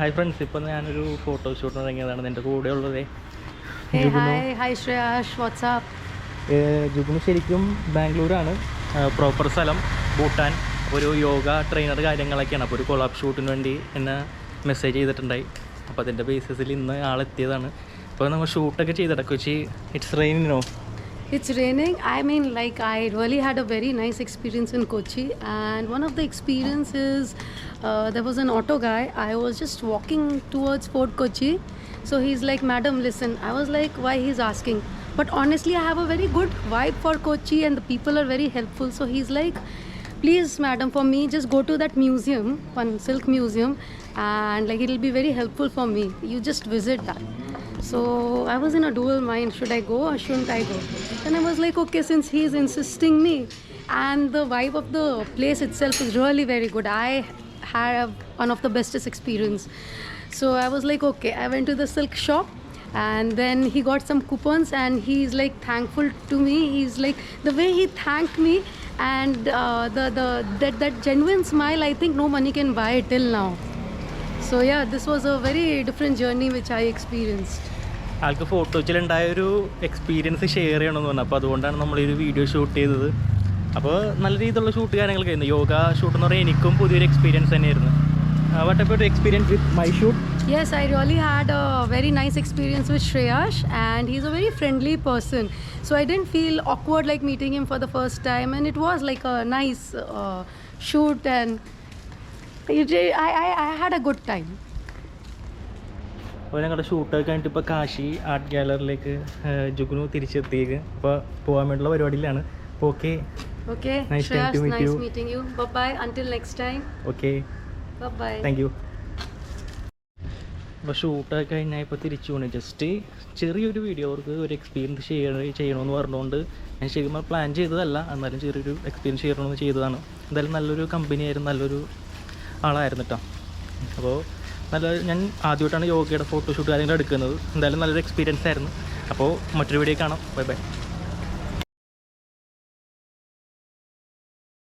Hi friends ഇപ്പം ഞാനൊരു photoshoot ഇറങ്ങിയതാണ് എന്റെ കൂടെ ഉള്ളത് ജുബിന്. ശരിക്കും ബാംഗ്ലൂരാണ്. പ്രോപ്പർ സ്ഥലം ഭൂട്ടാൻ. ഒരു യോഗ ട്രെയിനർ കാര്യങ്ങളൊക്കെയാണ്. അപ്പോൾ ഒരു കൊളാബ് ഷൂട്ടിന് വേണ്ടി എന്നെ മെസ്സേജ് ചെയ്തിട്ടുണ്ടായി. അപ്പോൾ അതിന്റെ ബേസിസിൽ ഇന്ന് ആളെത്തിയതാണ്. അപ്പോൾ നമ്മൾ ഷൂട്ടൊക്കെ ചെയ്തിട്ട് കൊച്ചി ഇറ്റ്സ് റെയിനിനോ It's raining. I mean, like, I really had a very nice experience in Kochi, and one of the experiences, uh, there was an auto guy. I was just walking towards Fort Kochi, so he's like, "Madam, listen." I was like, "Why?" He's asking, but honestly, I have a very good vibe for Kochi, and the people are very helpful. So he's like, "Please, madam, for me, just go to that museum, one silk museum, and like it'll be very helpful for me. You just visit that." So I was in a dual mind should I go or shouldn't I go? Then I was like, okay, since he's insisting me, and the vibe of the place itself is really very good. I have one of the bestest experience. So I was like, okay, I went to the silk shop. And then he got some coupons, and he's like thankful to me. He's like the way he thanked me, and uh, the the that that genuine smile. I think no money can buy it till now. So yeah, this was a very different journey which I experienced. ആൾക്ക് ഫോട്ടോച്ചിലുണ്ടായ ഒരു experience share ചെയ്യണമെന്ന് പറഞ്ഞു അപ്പോൾ അതുകൊണ്ടാണ് നമ്മൾ ഈ ഒരു video shoot ചെയ്തത് അപ്പോൾ നല്ല രീതിയിലുള്ള ഷൂട്ട് കാര്യങ്ങളൊക്കെ ആയിരുന്നു. യോഗ ഷൂട്ട് എന്ന് പറഞ്ഞാൽ എനിക്കും പുതിയൊരു എക്സ്പീരിയൻസ് തന്നെയായിരുന്നു. What about experience with my shoot Yes, I really had a very nice experience with Shreyash, and he's a very friendly person so I didn't feel awkward like meeting him for the first time and it was like a nice shoot and and it, I, I, I had a good time. അപ്പോൾ ഞങ്ങളുടെ ഷൂട്ടൊക്കെ കഴിഞ്ഞിട്ട് ഇപ്പോൾ Kashi art ഗാലറിയിലേക്ക് ജുഗ്നു തിരിച്ചെത്തിയേക്ക്. അപ്പോൾ പോകാൻ വേണ്ടിയുള്ള പരിപാടിയിലാണ്. അപ്പോൾ okay Okay, Nice Shreyas, to meet nice you. meeting you. Bye bye. Until next time. Okay. Bye bye. Thank you. അപ്പോൾ ഷൂട്ടൊക്കെ കഴിഞ്ഞാൽ ഇപ്പോൾ തിരിച്ചു പോകണം ജസ്റ്റ് ചെറിയൊരു വീഡിയോ അവർക്ക് ഒരു എക്സ്പീരിയൻസ് ചെയ്യണ ചെയ്യണമെന്ന് പറഞ്ഞുകൊണ്ട് ഞാൻ ശരിക്കും പ്ലാൻ ചെയ്തതല്ല എന്നാലും ചെറിയൊരു എക്സ്പീരിയൻസ് ചെയ്യണമെന്ന് ചെയ്തതാണ് എന്തായാലും നല്ലൊരു കമ്പനി ആയിരുന്നു നല്ലൊരു ആളായിരുന്നു കേട്ടോ അപ്പോൾ നല്ല ഞാൻ ആദ്യമായിട്ടാണ് യോഗയുടെ ഫോട്ടോഷൂട്ട് കാര്യങ്ങൾ എടുക്കുന്നത് എന്തായാലും നല്ലൊരു എക്സ്പീരിയൻസ് ആയിരുന്നു അപ്പോൾ മറ്റൊരു വീഡിയോ കാണാം ബൈ ബൈ